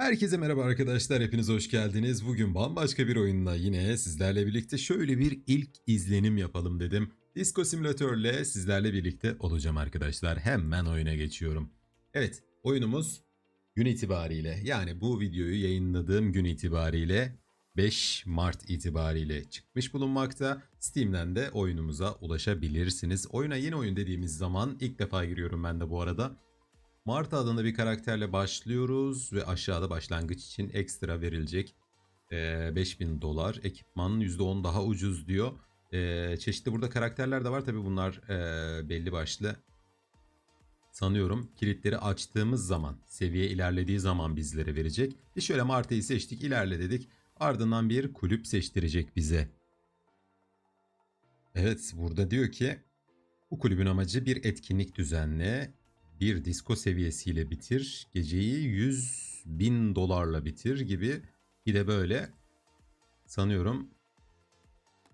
Herkese merhaba arkadaşlar, hepiniz hoş geldiniz. Bugün bambaşka bir oyunla yine sizlerle birlikte şöyle bir ilk izlenim yapalım dedim. Disco Simülatör'le sizlerle birlikte olacağım arkadaşlar. Hemen oyuna geçiyorum. Evet, oyunumuz gün itibariyle yani bu videoyu yayınladığım gün itibariyle 5 Mart itibariyle çıkmış bulunmakta. Steam'den de oyunumuza ulaşabilirsiniz. Oyuna yeni oyun dediğimiz zaman ilk defa giriyorum ben de bu arada. Marta adında bir karakterle başlıyoruz ve aşağıda başlangıç için ekstra verilecek e, 5000 dolar. Ekipman %10 daha ucuz diyor. E, çeşitli burada karakterler de var tabi bunlar e, belli başlı. Sanıyorum kilitleri açtığımız zaman, seviye ilerlediği zaman bizlere verecek. Bir şöyle Marta'yı seçtik, ilerle dedik. Ardından bir kulüp seçtirecek bize. Evet, burada diyor ki bu kulübün amacı bir etkinlik düzenle, bir disco seviyesiyle bitir, geceyi 100 bin dolarla bitir gibi bir de böyle sanıyorum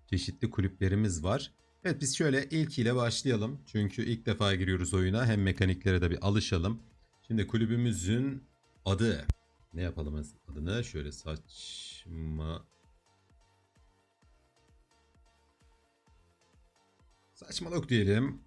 çeşitli kulüplerimiz var. Evet biz şöyle ilk ile başlayalım. Çünkü ilk defa giriyoruz oyuna. Hem mekaniklere de bir alışalım. Şimdi kulübümüzün adı. Ne yapalım adını? Şöyle saçma... Saçmalık diyelim.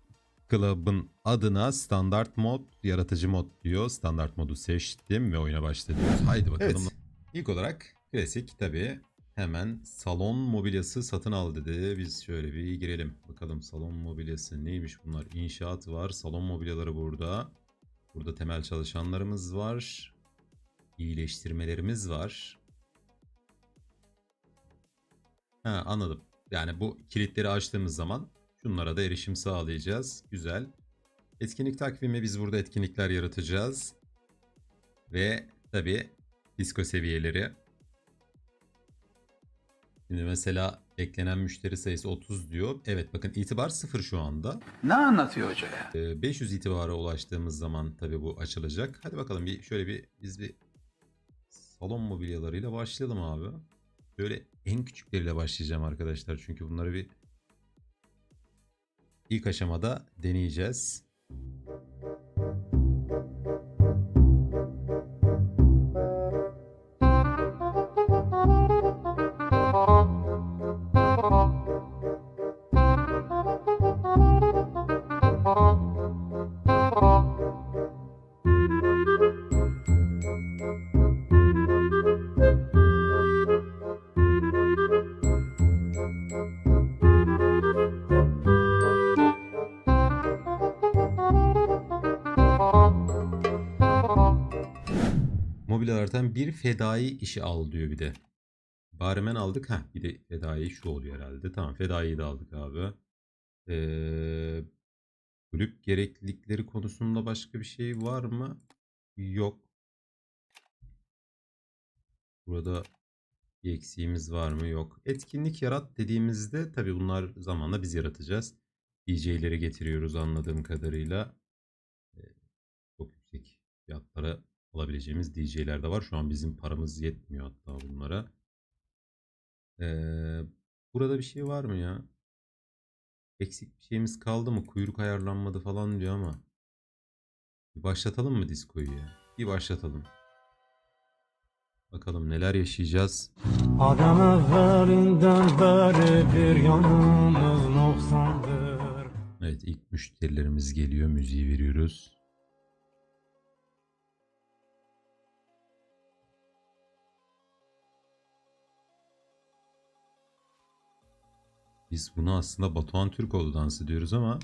Club'ın adına standart mod, yaratıcı mod diyor. Standart modu seçtim ve oyuna başladık. Haydi bakalım. Evet. İlk olarak klasik tabii. Hemen salon mobilyası satın al dedi. Biz şöyle bir girelim. Bakalım salon mobilyası neymiş bunlar? İnşaat var. Salon mobilyaları burada. Burada temel çalışanlarımız var. İyileştirmelerimiz var. Ha anladım. Yani bu kilitleri açtığımız zaman Şunlara da erişim sağlayacağız. Güzel. Etkinlik takvimi biz burada etkinlikler yaratacağız. Ve tabi disco seviyeleri. Şimdi mesela eklenen müşteri sayısı 30 diyor. Evet bakın itibar 0 şu anda. Ne anlatıyor hoca ya? Ee, 500 itibara ulaştığımız zaman tabi bu açılacak. Hadi bakalım bir şöyle bir biz bir salon mobilyalarıyla başlayalım abi. Böyle en küçükleriyle başlayacağım arkadaşlar. Çünkü bunları bir İlk aşamada deneyeceğiz. Mobilyalardan bir fedai işi al diyor bir de. Barmen aldık. ha bir de fedai şu oluyor herhalde. Tamam fedaiyi de aldık abi. Ee, kulüp gereklilikleri konusunda başka bir şey var mı? Yok. Burada bir eksiğimiz var mı? Yok. Etkinlik yarat dediğimizde tabii bunlar zamanla biz yaratacağız. DJ'leri getiriyoruz anladığım kadarıyla. Ee, çok yüksek fiyatlara alabileceğimiz DJ'ler de var. Şu an bizim paramız yetmiyor hatta bunlara. Ee, burada bir şey var mı ya? Eksik bir şeyimiz kaldı mı? Kuyruk ayarlanmadı falan diyor ama. Bir başlatalım mı diskoyu ya? Bir başlatalım. Bakalım neler yaşayacağız. Adam evvelinden beri bir yanımız noksandır. Evet ilk müşterilerimiz geliyor. Müziği veriyoruz. Biz bunu aslında Batuhan Türkoğlu dans ediyoruz ama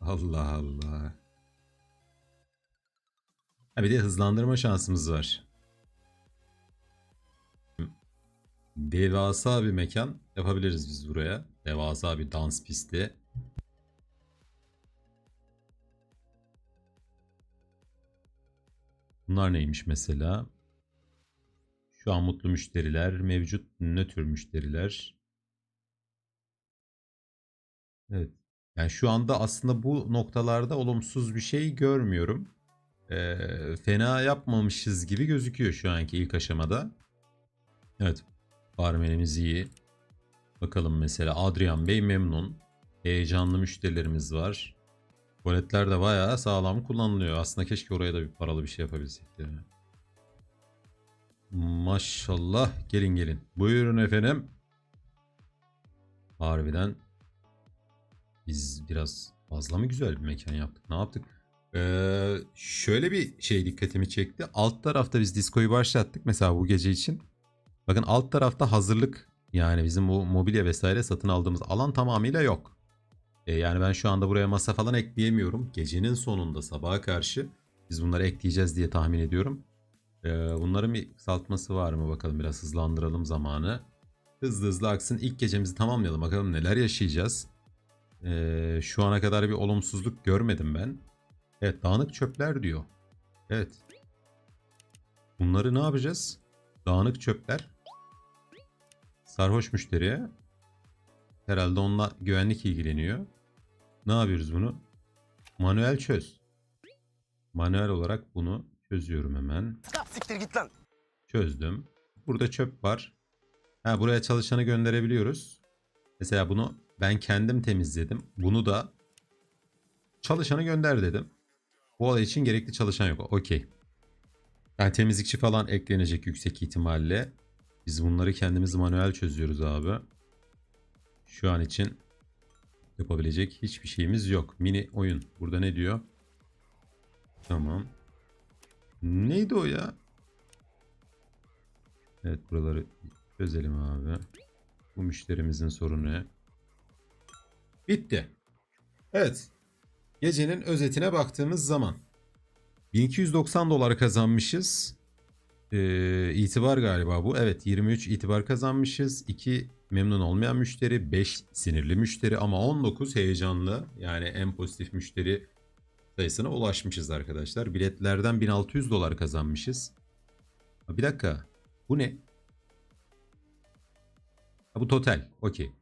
Allah Allah. Ha bir de hızlandırma şansımız var. Devasa bir mekan yapabiliriz biz buraya. Devasa bir dans pisti. Bunlar neymiş mesela? Şu an mutlu müşteriler, mevcut nötr müşteriler. Evet. Yani şu anda aslında bu noktalarda olumsuz bir şey görmüyorum. Ee, fena yapmamışız gibi gözüküyor şu anki ilk aşamada. Evet. Barmenimiz iyi. Bakalım mesela Adrian Bey memnun. Heyecanlı müşterilerimiz var. Tuvaletler de bayağı sağlam kullanılıyor. Aslında keşke oraya da bir paralı bir şey yapabilsek ya. Maşallah. Gelin gelin. Buyurun efendim. Harbiden biz biraz fazla mı güzel bir mekan yaptık? Ne yaptık? Ee, şöyle bir şey dikkatimi çekti. Alt tarafta biz diskoyu başlattık mesela bu gece için. Bakın alt tarafta hazırlık yani bizim bu mobilya vesaire satın aldığımız alan tamamıyla yok. E, yani ben şu anda buraya masa falan ekleyemiyorum. Gecenin sonunda sabaha karşı biz bunları ekleyeceğiz diye tahmin ediyorum. E, bunların bir kısaltması var mı bakalım biraz hızlandıralım zamanı. Hızlı hızlı aksın ilk gecemizi tamamlayalım bakalım neler yaşayacağız. E, şu ana kadar bir olumsuzluk görmedim ben. Evet dağınık çöpler diyor. Evet. Bunları ne yapacağız? Dağınık çöpler. Sarhoş müşteriye. Herhalde onunla güvenlik ilgileniyor. Ne yapıyoruz bunu? Manuel çöz. Manuel olarak bunu çözüyorum hemen. Siktir git lan. Çözdüm. Burada çöp var. Ha, buraya çalışanı gönderebiliyoruz. Mesela bunu ben kendim temizledim. Bunu da çalışanı gönder dedim. Bu olay için gerekli çalışan yok. Okey. Yani temizlikçi falan eklenecek yüksek ihtimalle. Biz bunları kendimiz manuel çözüyoruz abi. Şu an için yapabilecek hiçbir şeyimiz yok. Mini oyun. Burada ne diyor? Tamam. Neydi o ya? Evet buraları çözelim abi. Bu müşterimizin sorunu. Bitti. Evet. Gecenin özetine baktığımız zaman 1290 dolar kazanmışız. Ee, itibar galiba bu. Evet 23 itibar kazanmışız. 2 memnun olmayan müşteri, 5 sinirli müşteri ama 19 heyecanlı. Yani en pozitif müşteri sayısına ulaşmışız arkadaşlar. Biletlerden 1600 dolar kazanmışız. Bir dakika. Bu ne? Bu total. Okey.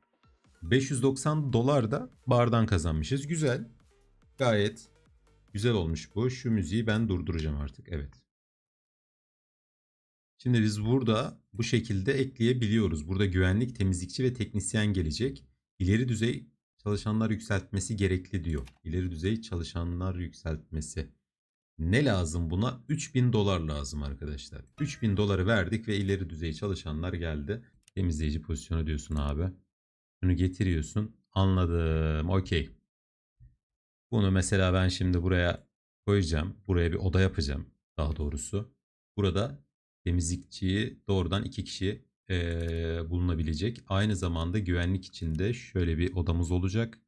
590 dolar da bardan kazanmışız. Güzel. Gayet güzel olmuş bu. Şu müziği ben durduracağım artık. Evet. Şimdi biz burada bu şekilde ekleyebiliyoruz. Burada güvenlik, temizlikçi ve teknisyen gelecek. İleri düzey çalışanlar yükseltmesi gerekli diyor. İleri düzey çalışanlar yükseltmesi. Ne lazım buna? 3000 dolar lazım arkadaşlar. 3000 doları verdik ve ileri düzey çalışanlar geldi. Temizleyici pozisyonu diyorsun abi. Bunu getiriyorsun. Anladım. Okey. Bunu mesela ben şimdi buraya koyacağım. Buraya bir oda yapacağım. Daha doğrusu. Burada temizlikçiyi doğrudan iki kişi eee, bulunabilecek. Aynı zamanda güvenlik için de şöyle bir odamız olacak.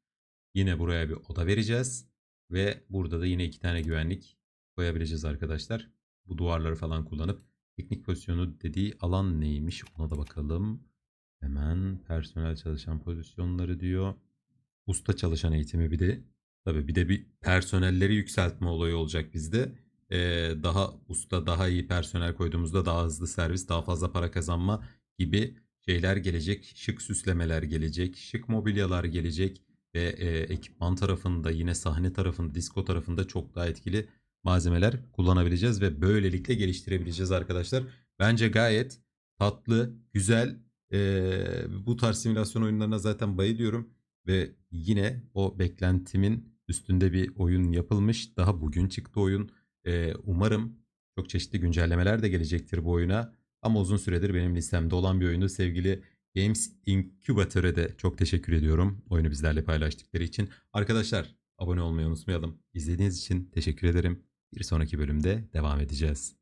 Yine buraya bir oda vereceğiz. Ve burada da yine iki tane güvenlik koyabileceğiz arkadaşlar. Bu duvarları falan kullanıp teknik pozisyonu dediği alan neymiş ona da bakalım. Hemen personel çalışan pozisyonları diyor. Usta çalışan eğitimi bir de tabii bir de bir personelleri yükseltme olayı olacak bizde. Ee, daha usta daha iyi personel koyduğumuzda daha hızlı servis daha fazla para kazanma gibi şeyler gelecek. Şık süslemeler gelecek. Şık mobilyalar gelecek. Ve e, ekipman tarafında yine sahne tarafında disko tarafında çok daha etkili malzemeler kullanabileceğiz ve böylelikle geliştirebileceğiz arkadaşlar. Bence gayet tatlı, güzel. Ee, bu tarz simülasyon oyunlarına zaten bayılıyorum ve yine o beklentimin üstünde bir oyun yapılmış. Daha bugün çıktı oyun. Ee, umarım çok çeşitli güncellemeler de gelecektir bu oyuna. Ama uzun süredir benim listemde olan bir oyunu sevgili Games Incubator'a de çok teşekkür ediyorum. Oyunu bizlerle paylaştıkları için. Arkadaşlar abone olmayı unutmayalım. İzlediğiniz için teşekkür ederim. Bir sonraki bölümde devam edeceğiz.